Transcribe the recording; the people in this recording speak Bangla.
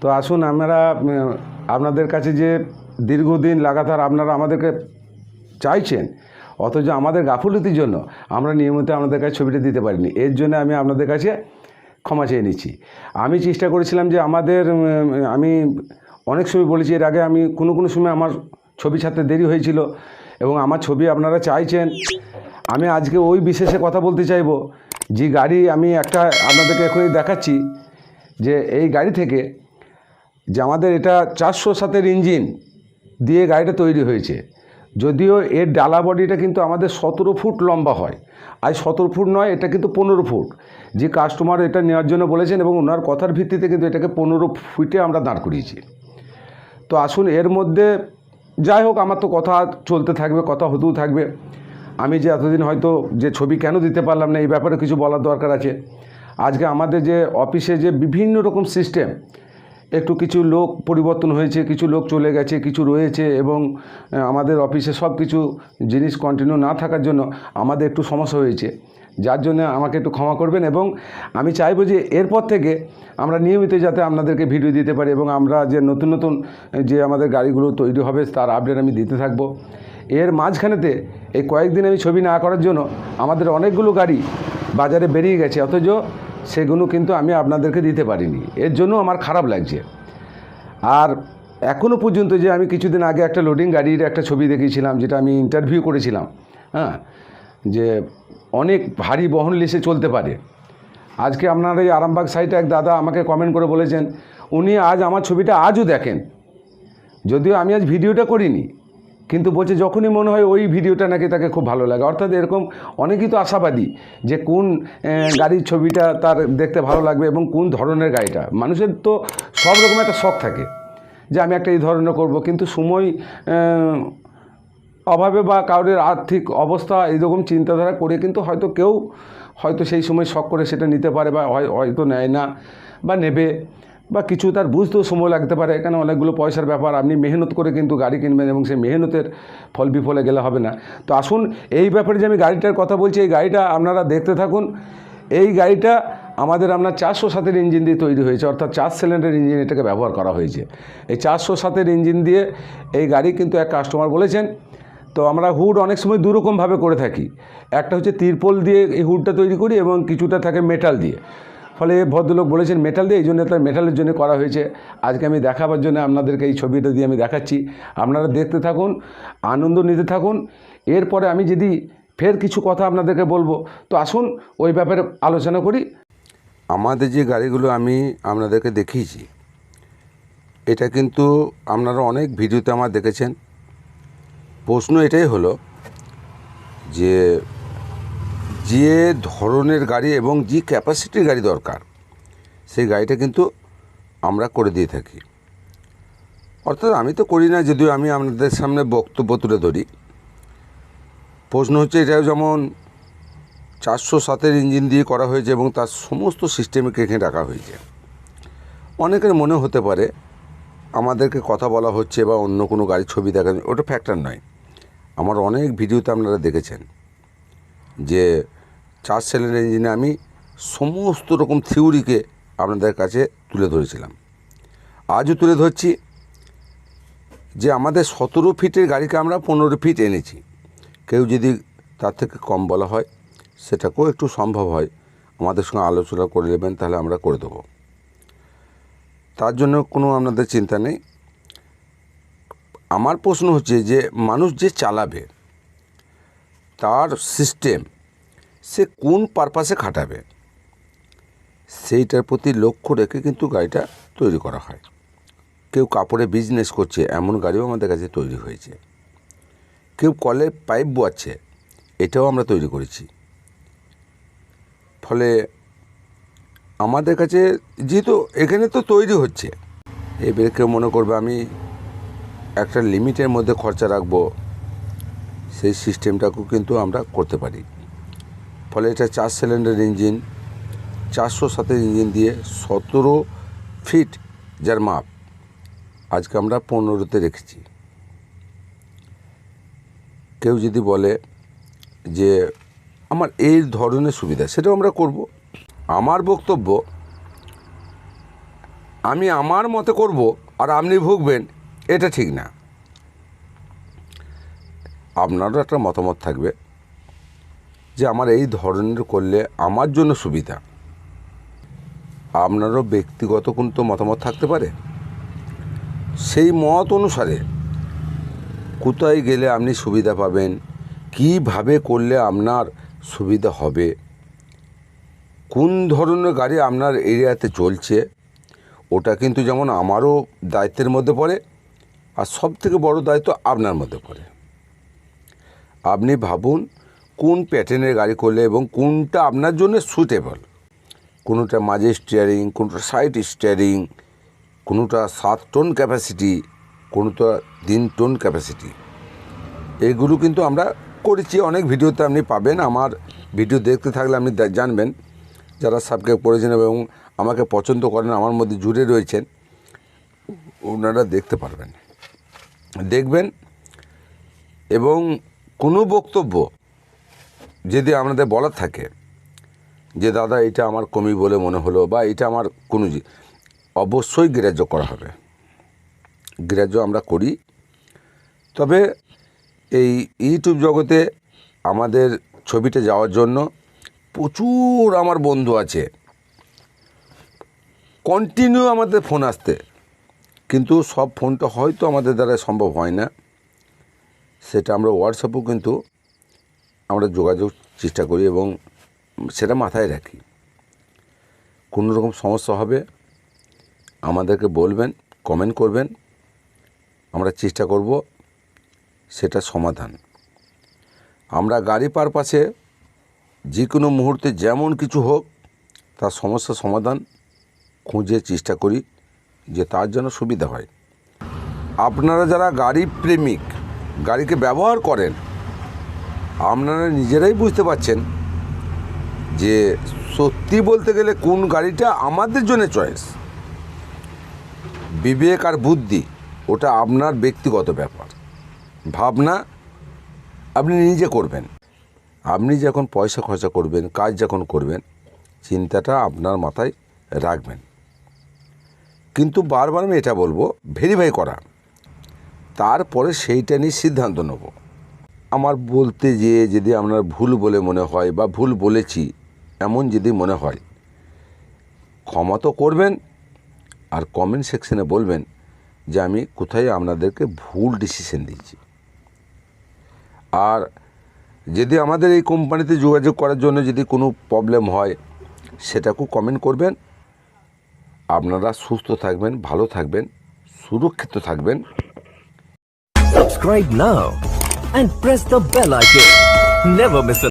তো আসুন আমরা আপনাদের কাছে যে দীর্ঘদিন লাগাতার আপনারা আমাদেরকে চাইছেন, অথচ আমাদের গাফলতির জন্য আমরা নিয়মিত আপনাদের কাছে ছবিটা দিতে পারিনি। এর জন্য আমি আপনাদের কাছে ক্ষমা চেয়ে নিচ্ছি। আমি চেষ্টা করেছিলাম যে আমাদের আমি অনেক সময় বলেছি, এর আগে আমি কোনো কোনো সময় আমার ছবি ছাড়তে দেরি হয়েছিল এবং আমার ছবি আপনারা চাইছেন। আমি আজকে ওই বিশেষে কথা বলতে চাইব, যে গাড়ি আমি একটা আপনাদেরকে এখনই দেখাচ্ছি যে এই গাড়ি থেকে যে আমাদের এটা চারশো সাতের ইঞ্জিন দিয়ে গাড়িটা তৈরি হয়েছে। যদিও এর ডালা বডিটা কিন্তু আমাদের সতেরো ফুট লম্বা হয়। আর সতেরো ফুট নয়, এটা কিন্তু পনেরো ফুট। যে কাস্টমার এটা নেওয়ার জন্য বলেছেন এবং ওনার কথার ভিত্তিতে কিন্তু এটাকে পনেরো ফুটে আমরা দাঁড় করিয়েছি। তো আসুন, এর মধ্যে যাই হোক, আমার তো কথা চলতে থাকবে, কথা হতেও থাকবে। আমি যে এতদিন হয়তো যে ছবি কেন দিতে পারলাম না, এই ব্যাপারে কিছু বলার দরকার আছে। আজকে আমাদের যে অফিসে যে বিভিন্ন রকম সিস্টেম একটু কিছু লোক পরিবর্তন হয়েছে, কিছু লোক চলে গেছে, কিছু রয়েছে এবং আমাদের অফিসে সব কিছু জিনিস কন্টিনিউ না থাকার জন্য আমাদের একটু সমস্যা হয়েছে। যার জন্য আমাকে একটু ক্ষমা করবেন এবং আমি চাইব যে এরপর থেকে আমরা নিয়মিত যাতে আপনাদেরকে ভিডিও দিতে পারি এবং আমরা যে নতুন নতুন যে আমাদের গাড়িগুলো তৈরি হবে তার আপডেট আমি দিতে থাকব। এর মাঝখানেতে এই কয়েকদিন আমি ছবি না করার জন্য আমাদের অনেকগুলো গাড়ি বাজারে বেরিয়ে গেছে, অথচ সেগুলো কিন্তু আমি আপনাদেরকে দিতে পারিনি। এর জন্য আমার খারাপ লাগছে। আর এখনও পর্যন্ত যে আমি কিছুদিন আগে একটা লোডিং গাড়ির একটা ছবি দেখিয়েছিলাম, যেটা আমি ইন্টারভিউ করেছিলাম হ্যাঁ যে অনেক ভারী বহন লিসে চলতে পারে। আজকে আপনার এই আরামবাগ সাইটে এক দাদা আমাকে কমেন্ট করে বলেছেন, উনি আজ আমার ছবিটা আজও দেখেন। যদিও আমি আজ ভিডিওটা করিনি কিন্তু বলছে যখনই মনে হয় ওই ভিডিওটা নাকি তাকে খুব ভালো লাগে। অর্থাৎ এরকম অনেকেই তো আশাবাদী যে কোন গাড়ির ছবিটা তার দেখতে ভালো লাগবে এবং কোন ধরনের গাড়িটা। মানুষের তো সব রকম একটা শখ থাকে যে আমি একটা এই ধরনের করব। কিন্তু সময় অভাবে বা কারোর আর্থিক অবস্থা এইরকম চিন্তাধারা করে কিন্তু হয়তো কেউ হয়তো সেই সময় শখ করে সেটা নিতে পারে বা হয়- হয়তো নেয় না বা নেবে। বা কিছু তার বুঝতেও সময় লাগতে পারে এখানে অনেকগুলো পয়সার ব্যাপার, আপনি মেহনত করে কিন্তু গাড়ি কিনবেন এবং সেই মেহনতের ফল বিফলে গেলে হবে না। তো আসুন, এই ব্যাপারে যে আমি গাড়িটার কথা বলছি, এই গাড়িটা আপনারা দেখতে থাকুন। এই গাড়িটা আমাদের আপনার চারশো সাতের ইঞ্জিন দিয়ে তৈরি হয়েছে, অর্থাৎ চার সিলিন্ডার ইঞ্জিন এটাকে ব্যবহার করা হয়েছে। এই চারশো সাতের ইঞ্জিন দিয়ে এই গাড়ি কিন্তু এক কাস্টমার বলেছেন, তো আমরা হুড অনেক সময় দুরকমভাবে করে থাকি। একটা হচ্ছে তিরপল দিয়ে এই হুডটা তৈরি করি এবং কিছুটা থাকে মেটাল দিয়ে। ফলে ভদ্রলোক বলেছেন মেটাল দিয়ে এই জন্য তার মেটালের জন্য করা হয়েছে। আজকে আমি দেখাবার জন্য আপনাদেরকে এই ছবিটা দিয়ে আমি দেখাচ্ছি। আপনারা দেখতে থাকুন, আনন্দ নিতে থাকুন। এরপরে আমি যদি ফের কিছু কথা আপনাদেরকে বলব, তো আসুন ওই ব্যাপারে আলোচনা করি। আমাদের যে গাড়িগুলো আমি আপনাদেরকে দেখিয়েছি, এটা কিন্তু আপনারা অনেক ভিডিওতে আমার দেখেছেন। প্রশ্ন এটাই হলো যে যে ধরনের গাড়ি এবং যে ক্যাপাসিটির গাড়ি দরকার, সেই গাড়িটা কিন্তু আমরা করে দিয়ে থাকি। অর্থাৎ আমি তো করি না, যদিও আমি আপনাদের সামনে বক্তব্য তুলে ধরি। প্রশ্ন হচ্ছে এটা যেমন চারশো সাতের ইঞ্জিন দিয়ে করা হয়েছে এবং তার সমস্ত সিস্টেমকে এখানে রাখা হয়েছে। অনেকের মনে হতে পারে, আমাদেরকে কথা বলা হচ্ছে বা অন্য কোনো গাড়ির ছবি দেখা ওটা ফ্যাক্টর নয়। আমার অনেক ভিডিওতে আপনারা দেখেছেন যে চার সিলিন্ডার ইঞ্জিনে আমি সমস্ত রকম থিওরিকে আপনাদের কাছে তুলে ধরেছিলাম। আজও তুলে ধরছি যে আমাদের সতেরো ফিটের গাড়িকে আমরা পনেরো ফিট এনেছি। কেউ যদি তার থেকে কম বলা হয়, সেটাকেও একটু সম্ভব হয়। আমাদের সঙ্গে আলোচনা করে নেবেন, তাহলে আমরা করে দেবো। তার জন্য কোনো আপনাদের চিন্তা নেই। আমার প্রশ্ন হচ্ছে যে, মানুষ যে চালাবে, তার সিস্টেম সে কোন পারপাসে খাটাবে? সেইটার প্রতি লক্ষ্য রেখে কিন্তু গাড়িটা তৈরি করা হয়। কেউ কাপড়ে বিজনেস করছে, এমন গাড়িও আমাদের কাছে তৈরি হয়েছে। কেউ কলে পাইপ বোয়াচ্ছে, এটাও আমরা তৈরি করেছি। ফলে আমাদের কাছে যেহেতু এখানে তো তৈরি হচ্ছে, এবারে কেউ মনে করবে আমি একটা লিমিটের মধ্যে খরচা রাখব, সেই সিস্টেমটাকেও কিন্তু আমরা করতে পারি। ফলে এটা চার সিলিন্ডার ইঞ্জিন, চারশো সাতের ইঞ্জিন দিয়ে সতেরো ফিট, যার মাপ আজকে আমরা পনেরোতে রেখেছি। কেউ যদি বলে যে আমার এই ধরনের সুবিধা, সেটাও আমরা করব। আমার বক্তব্য, আমি আমার মতে করব আর আপনি ভুগবেন, এটা ঠিক না। আপনারও একটা মতামত থাকবে। যে আমার এই ধরনের করলে আমার জন্য সুবিধা। আপনারও ব্যক্তিগত কিন্তু মতামত থাকতে পারে। সেই মত অনুসারে কোথায় গেলে আপনি সুবিধা পাবেন? কীভাবে করলে আপনার সুবিধা হবে? কোন ধরনের গাড়ি আপনার এরিয়াতে চলছে? ওটা কিন্তু যেমন আমারও দায়িত্বের মধ্যে পড়ে আর সব থেকে বড় দায়িত্ব আপনার মধ্যে পড়ে। আপনি ভাবুন কোন প্যাটার্নের গাড়ি করলে এবং কোনটা আপনার জন্য সুটেবল কোনোটা মাঝে স্টিয়ারিং কোনোটা সাইড স্টিয়ারিং কোনোটা সাত টন ক্যাপাসিটি কোনোটা তিন টন ক্যাপাসিটি এইগুলো কিন্তু আমরা করেছি, অনেক ভিডিওতে আপনি পাবেন। আমার ভিডিও দেখতে থাকলে আপনি জানবেন, যারা সাবস্ক্রাইব করেছেন এবং আমাকে পছন্দ করেন, আমার মধ্যে জুড়ে রয়েছেন, ওনারা দেখতে পারবেন। দেখবেন এবং কোনো বক্তব্য যদি আমাদের বলার থাকে যে, দাদা, এটা আমার কমি বলে মনে হলো বা এটা আমার কোনো অবশ্যই গ্রাহ্য করা হবে। গ্রাহ্য আমরা করি। তবে এই ইউটিউব জগতে আমাদের ছবিটা যাওয়ার জন্য প্রচুর আমার বন্ধু আছে। কন্টিনিউ আমাদের ফোন আসতে। কিন্তু সব ফোনটা হয়তো আমাদের দ্বারা সম্ভব হয় না। সেটা আমরা হোয়াটসঅ্যাপেও কিন্তু আমরা যোগাযোগ চেষ্টা করি এবং সেটা মাথায় রাখি। কোনো রকম সমস্যা হবে, আমাদেরকে বলবেন কমেন্ট করবেন। আমরা চেষ্টা করব সেটা সমাধান। আমরা গাড়ি পারপাসে যে কোনো মুহূর্তে যেমন কিছু হোক, তার সমস্যা সমাধান খুঁজে চেষ্টা করি যে তার জন্য সুবিধা হয়। আপনারা যারা গাড়ি প্রেমিক গাড়িকে ব্যবহার করেন আপনারা নিজেরাই বুঝতে পারছেন যে সত্যি বলতে গেলে কোন গাড়িটা আমাদের জন্য চয়েস বিবেক আর বুদ্ধি, ওটা আপনার ব্যক্তিগত ব্যাপার। ভাবনা আপনি নিজে করবেন। আপনি যখন পয়সা খরচা করবেন, কাজ যখন করবেন, চিন্তাটা আপনার মাথায় রাখবেন। কিন্তু বারবার আমি এটা বলব ভেরিফাই করা। তারপরে সেইটা নিয়ে সিদ্ধান্ত নেব। আমার বলতে যেয়ে যদি আপনার ভুল বলে মনে হয় বা ভুল বলেছি, এমন যদি মনে হয়, ক্ষমা তো করবেন আর কমেন্ট সেকশনে বলবেন যে আমি কোথায় আপনাদেরকে ভুল ডিসিশন দিয়েছি। আর যদি আমাদের এই কোম্পানিতে যোগাযোগ করার জন্য যদি কোনো প্রবলেম হয়, সেটাকেও কমেন্ট করবেন। আপনারা সুস্থ থাকবেন, ভালো থাকবেন, সুরক্ষিত থাকবেন। Subscribe now and press the bell icon. Never miss a